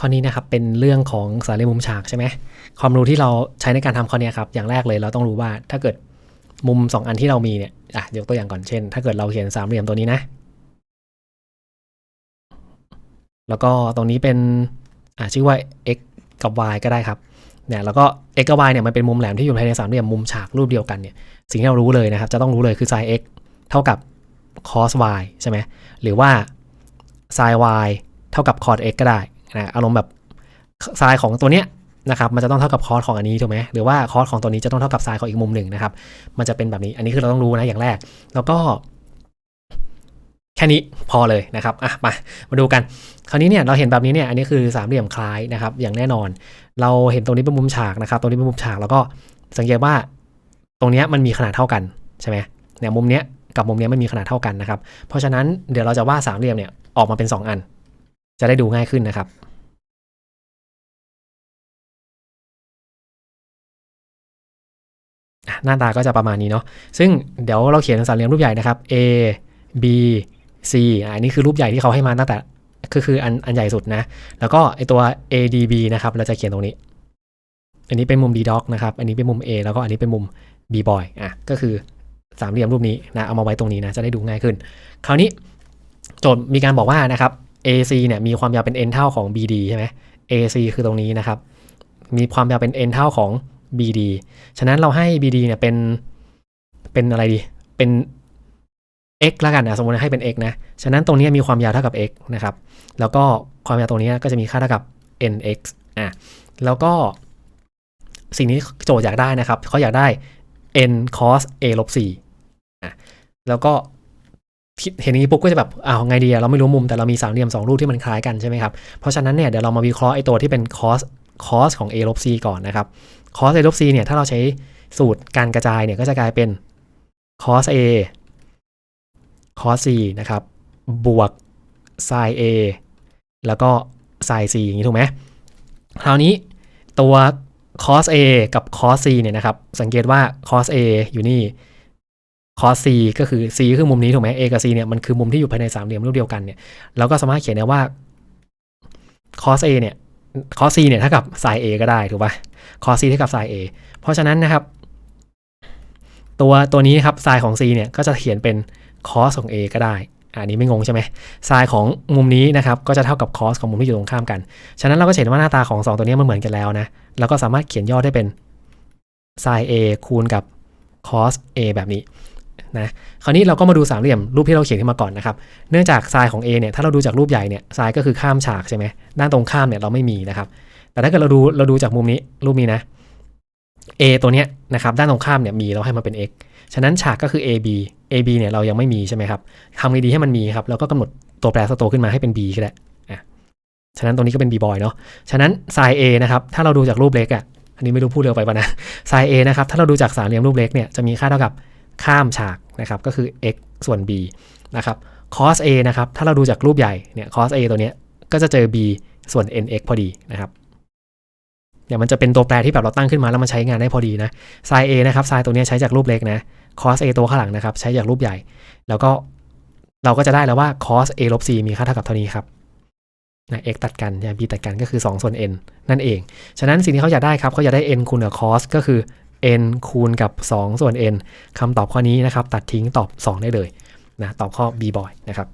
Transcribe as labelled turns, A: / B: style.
A: ข้อนี้นะครับเป็นเรื่องของสามเหลี่ยมมุมฉากใช่ไหมความรู้ที่เราใช้ในการทำข้อนี้ครับอย่างแรกเลยเราต้องรู้ว่าถ้าเกิดมุม 2 อันที่เรามีเนี่ยอะยกตัวอย่างก่อนเช่น ถ้าเกิดเราเขียนสามเหลี่ยมตัวนี้นะ แล้วก็ตรงนี้เป็นอะชื่อว่า x กับ y ก็ได้ครับเนี่ยแล้วก็ x กับ y เนี่ยมันเป็นมุมแหลมที่อยู่ภายในสามเหลี่ยมมุมฉากรูปเดียวกันเนี่ยสิ่งที่เรารู้เลยนะครับ จะต้องรู้เลยคือ sin x เท่ากับ cos y ใช่ไหมหรือว่า sin y เท่ากับ cos x ก็ได้ นะอารมณ์แบบ sin ของตัวเนี้ยนะครับมันจะต้องเท่ากับ cos ของอันนี้ถูกไหมหรือว่า cos ของตัวนี้จะต้องเท่ากับ sin ของอีกมุมหนึ่งนะครับ มันจะเป็นแบบนี้อันนี้คือเราต้องรู้นะอย่างแรก แล้วก็ แค่นี้พอเลยนะครับอะมามาดูกัน คราวนี้เนี่ยเราเห็นแบบนี้เนี่ยอันนี้คือสามเหลี่ยมคล้ายนะครับ อย่างแน่นอน เราเห็นตรงนี้เป็นมุมฉากนะครับตรงนี้เป็นมุมฉากแล้วก็สังเกตว่า ตรงนี้มันมีขนาดเท่ากันใช่ไหมเนี่ยมุมเนี้ยกับมุมเนี้ยมันมีขนาดเท่ากันนะครับ เพราะฉะนั้นเดี๋ยวเราจะวาดสามเหลี่ยมเนี่ยออกมาเป็น 2 อัน จะได้ดูง่ายขึ้นนะครับ หน้าตาก็จะประมาณนี้เนาะซึ่งเดี๋ยวเราเขียนสามเหลี่ยมรูปใหญ่นะครับ A B C อ่านี่คือรูปใหญ่ที่เขาให้มาตั้งแต่คือคืออันอันใหญ่สุดนะ แล้วก็ไอตัว ADB นะครับเราจะเขียนตรงนี้ อันนี้เป็นมุม D dog นะครับ อันนี้เป็นมุม A แล้วก็อันนี้เป็นมุม B boy อะก็คือสามเหลี่ยมรูปนี้นะเอามาไว้ตรงนี้นะจะได้ดูง่ายขึ้น คราวนี้โจทย์มีการบอกว่านะครับ AC เนี่ยมีความยาวเป็น n เท่าของ BD ใช่ไหม AC คือตรงนี้นะครับ มีความยาวเป็น n เท่าของ BD ฉะนั้นเราให้ BD เนี่ยเป็นเป็นอะไรดี เป็น x ล้วกันนะสมมติให้เป็น x นะ ฉะนั้นตรงนี้มีความยาวเท่ากับ x นะครับ แล้วก็ความยาวตรงนี้ก็จะมีค่าเท่ากับ nx อะ แล้วก็สิ่งนี้โจทย์อยากได้นะครับ เขาอยากได้ n cos a ลบ4อะ แล้วก็เห็นอย่างนี้ปุ๊บก็จะแบบอ้าวไงดีอะเราไม่รู้มุมแต่เรามีสามเหลี่ยมสองรูปที่มันคล้ายกันใช่ไหมครับ เพราะฉะนั้นเนี่ยเดี๋ยวเรามาวิเคราะห์ไอ้ตัวที่เป็น cos cos ของ a ลบ c ก่อนนะครับ cos a ลบ c เนี่ยถ้าเราใช้สูตรการกระจายเนี่ยก็จะกลายเป็น cos a cos c นะครับ บวก sin a แล้วก็ sin c อย่างนี้ถูกไหมคราวนี้ตัว cos a กับ cos c เนี่ยนะครับ สังเกตว่า cos a อยู่นี่ cos c ก็คือ c คือมุมนี้ถูกไหม a กับ c เนี่ยมันคือมุมที่อยู่ภายในสามเหลี่ยมรูปเดียวกันเนี่ยเราก็สามารถเขียนได้ว่า cos a เนี่ย cos c เนี่ยเท่ากับ sin a ก็ได้ถูกป่ะ cos c เท่ากับ sin a เพราะฉะนั้นนะครับ ตัวตัวนี้ครับ sin ของ c เนี่ยก็จะเขียนเป็น cos ของ a ก็ได้ อันนี้ไม่งงใช่ไหม sin ของมุมนี้นะครับก็จะเท่ากับ cos ของมุมที่อยู่ตรงข้ามกัน ฉะนั้นเราก็เห็นว่าหน้าตาของ 2 ตัวนี้มันเหมือนกันแล้วนะ แล้วก็สามารถเขียนย่อได้เป็น sin a คูณกับ cos a แบบนี้ นะคราวนี้เราก็มาดูสามเหลี่ยมรูปที่เราเขียนขึ้นมาก่อนนะครับ เนื่องจาก sin ของ a เนี่ยถ้าเราดูจากรูปใหญ่เนี่ย sin ก็คือข้ามฉากใช่ไหมด้านตรงข้ามเนี่ยเราไม่มีนะครับ แต่ถ้าเกิดเราดูเราดูจากมุมนี้รูปนี้นะ a ตัวเนี้ยนะครับด้านตรงข้ามเนี่ยมีเราให้มันเป็น x ฉะนั้นฉากก็คือ AB AB เนี่ยเรายังไม่มีใช่ไหมครับทำไงดีให้มันมีครับแล้วก็กำหนดตัวแปรสโตขึ้นมาให้เป็น B ก็ได้ฉะนั้นตรงนี้ก็เป็น B boy เนาะ ฉะนั้น sin A นะครับ ถ้าเราดูจากรูปเล็กอะ อันนี้ไม่รู้พูดเร็วไปป่ะนะ sin A นะครับ ถ้าเราดูจากสามเหลี่ยมรูปเล็กเนี่ย จะมีค่าเท่ากับ ข้ามฉากนะครับก็คือ x ส่วน b นะครับ cos A นะครับถ้าเราดูจากรูปใหญ่เนี่ย cos A ตัวเนี้ยก็จะเจอ b ส่วน nx พอดีนะครับเนี่ยมันจะเป็นตัวแปรที่แบบเราตั้งขึ้นมาแล้วมันใช้งานได้พอดีนะ sin A นะครับ sin ตัวนี้ใช้จากรูปเล็กนะ cos a ตัวข้างหลังนะครับใช้จากรูปใหญ่ แล้วก็เราก็จะได้แล้วว่า cos a ลบ c มีค่าเท่ากับเท่านี้ครับนะ x ตัดกันใช่ b ตัดกันก็คือ 2 ส่วน n นั่นเอง ฉะนั้นสิ่งที่เขาอยากได้ครับเขาอยากได้ n คูณกับ cos ก็คือ n คูณกับ 2 ส่วน n คำตอบข้อนี้นะครับ ตัดทิ้งตอบ 2 ได้เลยนะตอบข้อ b boy นะครับ